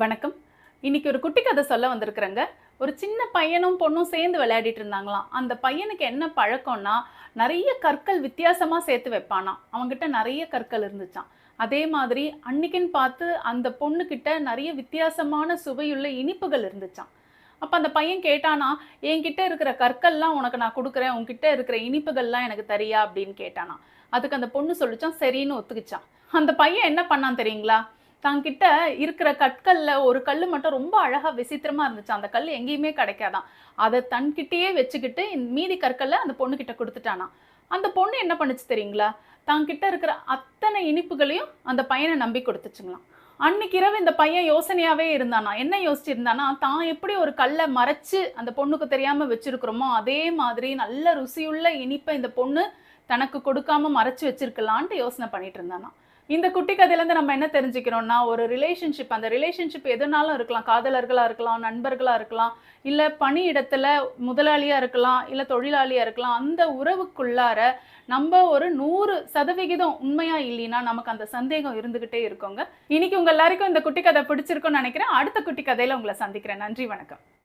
வணக்கம். இன்னைக்கு ஒரு குட்டி கதை சொல்ல வந்திருக்கிறேங்க. ஒரு சின்ன பையனும் பொண்ணும் சேர்ந்து விளையாடிட்டு இருந்தாங்களாம். அந்த பையனுக்கு என்ன பழக்கம்னா நிறைய கற்கள் வித்தியாசமாக சேர்த்து வைப்பானாம். அவங்ககிட்ட நிறைய கற்கள் இருந்துச்சான் அதே மாதிரி அன்னைக்குன்னு பார்த்து அந்த பொண்ணுக்கிட்ட நிறைய வித்தியாசமான சுவையுள்ள இனிப்புகள் இருந்துச்சான் அப்போ அந்த பையன் கேட்டானா என்கிட்ட இருக்கிற கற்கள்லாம் உனக்கு நான் கொடுக்குறேன். உன்கிட்ட இருக்கிற இனிப்புகள்லாம் எனக்கு தரியா? அப்படின்னு கேட்டானா அதுக்கு அந்த பொண்ணு சொல்லிச்சான் சரின்னு ஒத்துக்குச்சான் அந்த பையன் என்ன பண்ணான் தெரியுங்களா? தன்கிட்ட இருக்கிற கற்கல்ல ஒரு கல் மட்டும் ரொம்ப அழகா விசித்திரமா இருந்துச்சு. அந்த கல் எங்கேயுமே கிடைக்காதான் அதை தன்கிட்டயே வச்சுக்கிட்டு மீதி கற்கல்ல அந்த பொண்ணு கிட்ட கொடுத்துட்டானா அந்த பொண்ணு என்ன பண்ணுச்சு தெரியுங்களா? தன்கிட்ட இருக்கிற அத்தனை இனிப்புகளையும் அந்த பையனை நம்பி கொடுத்துச்சுங்களாம். அன்னைக்கு இரவு இந்த பையன் யோசனையாவே இருந்தானா? என்ன யோசிச்சிருந்தானா? தான் எப்படி ஒரு கல்லை மறைச்சு அந்த பொண்ணுக்கு தெரியாம வச்சிருக்கிறோமோ அதே மாதிரி நல்ல ருசியுள்ள இனிப்பை இந்த பொண்ணு தனக்கு கொடுக்காம மறைச்சு வச்சிருக்கலான்ட்டு யோசனை பண்ணிட்டு இருந்தானா. இந்த குட்டி கதையிலேருந்து நம்ம என்ன தெரிஞ்சுக்கிறோம்னா ஒரு ரிலேஷன்ஷிப் அந்த ரிலேஷன்ஷிப் எதுனாலும் இருக்கலாம். காதலர்களாக இருக்கலாம் நண்பர்களாக இருக்கலாம் இல்லை பணியிடத்தில் முதலாளியாக இருக்கலாம் இல்லை தொழிலாளியாக இருக்கலாம். அந்த உறவுக்குள்ளார நம்ம ஒரு நூறு சதவிகிதம் உண்மையாக இல்லைன்னா நமக்கு அந்த சந்தேகம் இருந்துக்கிட்டே இருக்கோங்க. இன்னைக்கு உங்கள் எல்லாருக்கும் இந்த குட்டி கதை பிடிச்சிருக்கும்னு நினைக்கிறேன். அடுத்த குட்டி கதையில் உங்களை சந்திக்கிறேன். நன்றி வணக்கம்.